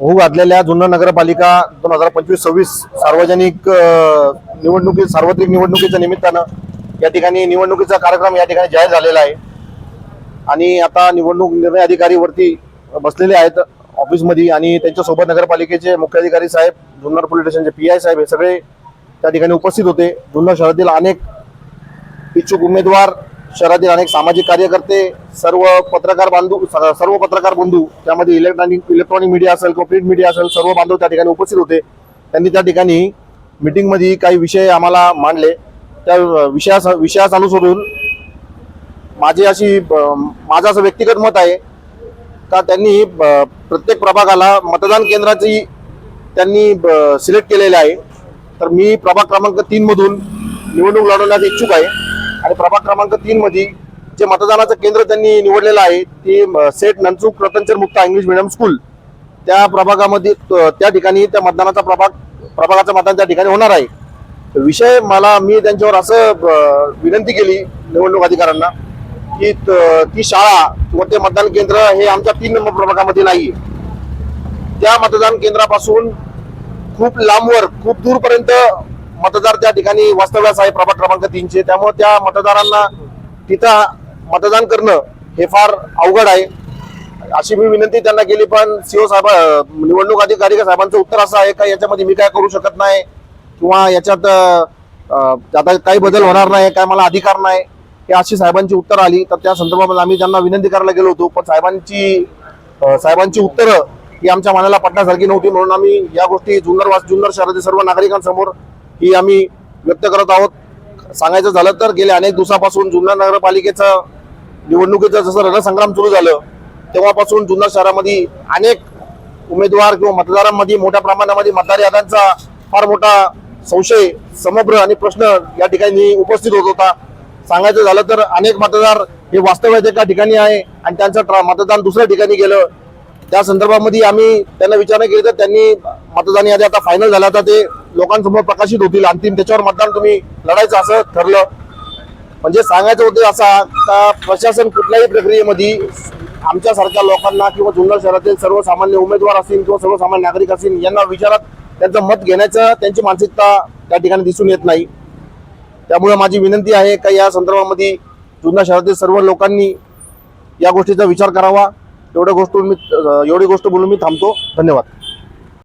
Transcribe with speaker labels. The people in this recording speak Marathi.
Speaker 1: होऊ घातलेल्या जुन्नर नगरपालिका दोन हजार पंचवीस सव्वीस सार्वजनिक निवडणुकी सार्वत्रिक निवडणुकीच्या निमित्तानं या ठिकाणी निवडणुकीचा कार्यक्रम या ठिकाणी जाहीर झालेला आहे. आणि आता निवडणूक निर्णय अधिकारी वरती बसलेले आहेत ऑफिसमध्ये आणि त्यांच्यासोबत नगरपालिकेचे मुख्याधिकारी साहेब जुन्नर पोलीस स्टेशनचे पी आय साहेब हे सगळे त्या ठिकाणी उपस्थित होते. जुन्नर शहरातील अनेक इच्छुक उमेदवार शहरातील अनेक सामाजिक कार्यकर्ते सर्व पत्रकार बांधू स- सर्व पत्रकार बंधू त्यामध्ये इलेक्ट्रॉनिक इलेक्ट्रॉनिक मीडिया असेल किंवा प्रिंट मीडिया असेल सर्व बांधव त्या ठिकाणी उपस्थित होते. त्यांनी त्या ठिकाणी मीटिंगमध्ये काही विषय आम्हाला मांडले. त्या विषयास विषयास अनुसरून माझी अशी माझं असं व्यक्तिगत मत आहे का त्यांनी प्रत्येक प्रभागाला मतदान केंद्राची त्यांनी सिलेक्ट केलेले आहे. तर मी प्रभाग क्रमांक तीनमधून निवडणूक लढवण्यास इच्छुक आहे. आणि प्रभाग क्रमांक तीन मध्ये जे मतदानाचं केंद्र त्यांनी निवडलेलं आहे ते सेट सेठ रतनचर मुक्त इंग्लिश मिडियम स्कूल. त्या प्रभागामध्ये त्या ठिकाणी त्या मतदानाचा प्रभाग प्रभागाचं मतदान त्या ठिकाणी होणार आहे. विषय मला मी त्यांच्यावर असं विनंती केली निवडणूक अधिकाऱ्यांना की त- ती शाळा किंवा ते मतदान केंद्र हे आमच्या तीन नंबर प्रभागामध्ये नाही त्या मतदान केंद्रापासून खूप लांबवर खूप दूरपर्यंत मतदार त्या ठिकाणी वास्तव्यास आहे प्रभाग क्रमांक तीनचे. त्यामुळे त्या मतदारांना तिथं मतदान करणं हे फार अवघड आहे. अशी मी विनंती त्यांना केली पण सीओ साहेब निवडणूक अधिकारी साहेबांचं उत्तर असं आहे का? याच्यामध्ये मी काय करू शकत नाही किंवा याच्यात आता काही बदल होणार नाही काय मला अधिकार नाही हे अशी साहेबांची उत्तर आली. तर त्या संदर्भामध्ये आम्ही त्यांना विनंती करायला गेलो होतो पण साहेबांची साहेबांची उत्तरं ही आमच्या मनाला पटण्यासारखी नव्हती. म्हणून आम्ही या गोष्टी जुन्नर वास जुन्नर शहरातील सर्व नागरिकांसमोर ही आम्ही व्यक्त करत आहोत. सांगायचं झालं तर गेल्या अनेक दिवसापासून जुन्नर नगरपालिकेचं निवडणुकीचं जसं रणसंग्राम सुरू झालं तेव्हापासून जुन्नर शहरामध्ये अनेक उमेदवार किंवा मतदारांमध्ये मोठ्या प्रमाणामध्ये मतदार याद्यांचा फार मोठा संशय समग्र आणि प्रश्न या ठिकाणी उपस्थित होत होता. सांगायचं झालं तर अनेक मतदार हे वास्तव्यात एका ठिकाणी आहे आणि त्यांचं मतदान दुसऱ्या ठिकाणी गेलं. त्या संदर्भामध्ये आम्ही त्यांना विचारणा केली तर त्यांनी मतदान यादी आता फायनल झाल्या. तर ते लोकांसमोर प्रकाशित होतील. अंतिम त्याच्यावर मतदान तुम्ही लढायचं असं ठरलं. म्हणजे सांगायचं होते असा का प्रशासन कुठल्याही प्रक्रियेमध्ये आमच्यासारख्या लोकांना किंवा जुन्नर शहरातील सर्वसामान्य उमेदवार असतील किंवा सर्वसामान्य नागरिक असतील यांना विचारात त्यांचं मत घेण्याचं त्यांची मानसिकता त्या ठिकाणी दिसून येत नाही. त्यामुळे माझी विनंती आहे का या संदर्भामध्ये जुन्नर शहरातील सर्व लोकांनी या गोष्टीचा विचार करावा. एवढ्या गोष्ट मी एवढी गोष्ट बोलून मी थांबतो. धन्यवाद.